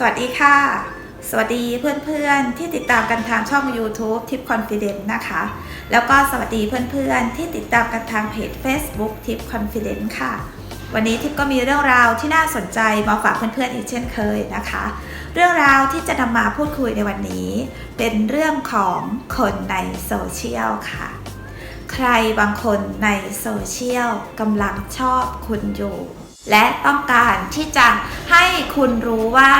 สวัสดีค่ะ สวัสดีเพื่อนๆ ที่ติดตามกันทางช่อง YouTube Tip Confidence นะคะ แล้วก็สวัสดีเพื่อนๆ ที่ติดตามกันทางเพจ Facebook Tip Confidence ค่ะ วันนี้ทิปก็มีเรื่องราวที่น่าสนใจมาฝากเพื่อนๆอีกเช่นเคยนะคะ เรื่องราวที่จะนำมาพูดคุยในวันนี้ เป็นเรื่องของคนในโซเชียลค่ะ ใครบางคนในโซเชียลกำลังชอบคุณอยู่ และต้องการที่จะให้คุณรู้ว่า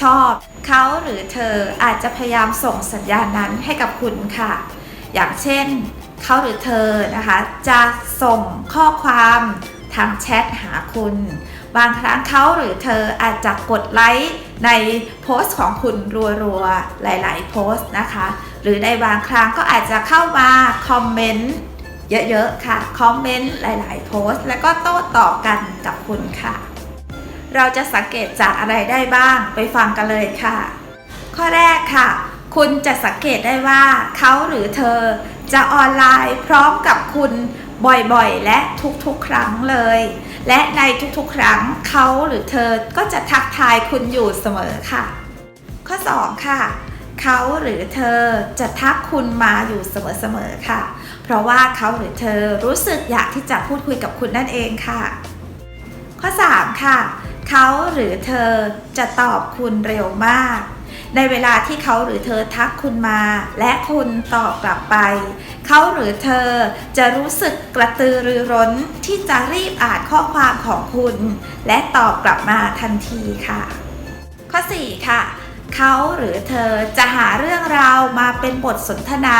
ชอบเขาหรือเธออาจจะพยายามส่งสัญญาณนั้นให้กับคุณค่ะ อย่างเช่นเขาหรือเธอนะคะ จะส่งข้อความทางแชทหาคุณ บางครั้งเขาหรือเธออาจจะกดไลค์ในโพสต์ของคุณรัวๆ หลายๆ โพสต์นะคะ หรือในบางครั้งก็อาจจะเข้ามาคอมเมนต์เยอะๆ ค่ะ คอมเมนต์หลายๆ โพสต์ แล้วก็โต้ตอบกันกับ คุณค่ะ เราจะสังเกตจากอะไรได้บ้างไปฟังกันเลยค่ะ ข้อแรกค่ะ คุณจะสังเกตได้ว่าเขาหรือเธอจะออนไลน์พร้อมกับคุณบ่อยๆ และทุกๆ ครั้งเลย และในทุกๆ ครั้งเขาหรือเธอก็จะทักทายคุณอยู่เสมอค่ะ ข้อ 2 ค่ะ เขาหรือเธอจะทักคุณมาอยู่เสมอๆ ค่ะ เพราะว่าเขาหรือเธอรู้สึกอยากที่จะพูดคุยกับคุณนั่นเองค่ะ ข้อ 3 ค่ะ เขาหรือเธอจะตอบคุณเร็วมาก ในเวลาที่เขาหรือเธอทักคุณมา และคุณตอบกลับไป เขาหรือเธอจะรู้สึกกระตือรือร้นที่จะรีบอ่านข้อความของคุณ และตอบกลับมาทันทีค่ะ ข้อ 4 ค่ะเขาหรือเธอจะหาเรื่องราวมาเป็นบทสนทนา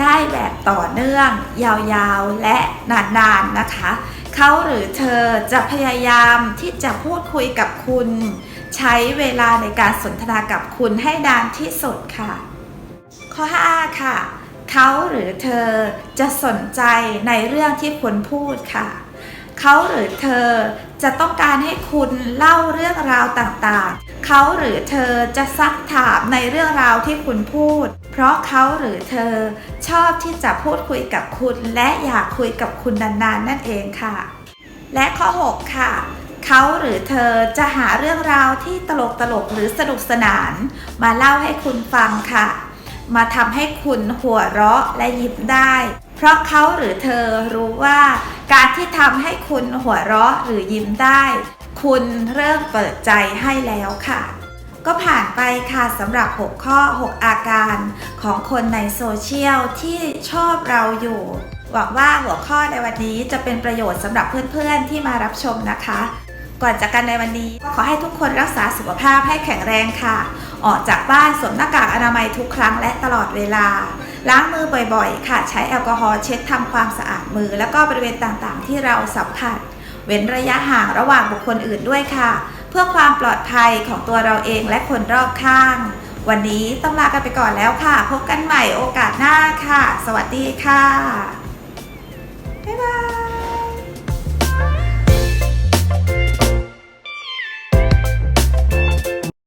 ได้แบบต่อเนื่อง ยาวๆ และนานๆนะคะ เขาหรือเธอจะพยายามที่จะพูดคุยกับคุณ ใช้เวลาในการสนทนากับคุณให้ดานที่สุดค่ะ ข้อ 5 ค่ะ เขาหรือเธอจะสนใจในเรื่องที่คุณพูดค่ะ เขาหรือเธอจะต้องการให้คุณเล่าเรื่องราวต่างๆ เขาหรือเธอจะซักถามในเรื่องราวที่คุณพูด เพราะเขาหรือเธอชอบที่จะพูดคุยกับคุณ และอยากคุยกับคุณนานๆนั่นเองค่ะ และข้อ 6 ค่ะเขาหรือเธอจะหาเรื่องราวที่ตลกๆหรือสนุกสนาน มาเล่าให้คุณฟังค่ะ มาทำให้คุณหัวเราะและยิ้มได้ เพราะเขาหรือเธอรู้ว่าการที่ทำให้คุณหัวเราะหรือยิ้มได้ คุณเริ่มเปิดใจให้แล้วค่ะ ก็ผ่านไปค่ะสำหรับ 6 ข้อ 6 อาการของคนในโซเชียลที่ชอบเราอยู่ หวังว่าหัวข้อในวันนี้จะเป็นประโยชน์สำหรับเพื่อนๆที่มารับชมนะคะ ก่อนจากกันในวันนี้ก็ขอให้ทุกคนรักษาสุขภาพให้แข็งแรงค่ะ ออกจากบ้านสวมหน้ากากอนามัยทุกครั้งและตลอดเวลา ล้างมือบ่อยๆ ค่ะ ใช้แอลกอฮอล์เช็ดทำความสะอาดมือ แล้วก็บริเวณต่างๆ ที่เราสัมผัส เว้นระยะห่างระหว่างบุคคลอื่นด้วยค่ะ เพื่อความปลอดภัยของตัวเราเองและคนรอบข้าง วันนี้ต้องลากันไปก่อนแล้วค่ะ พบกันใหม่โอกาสหน้าค่ะ สวัสดีค่ะ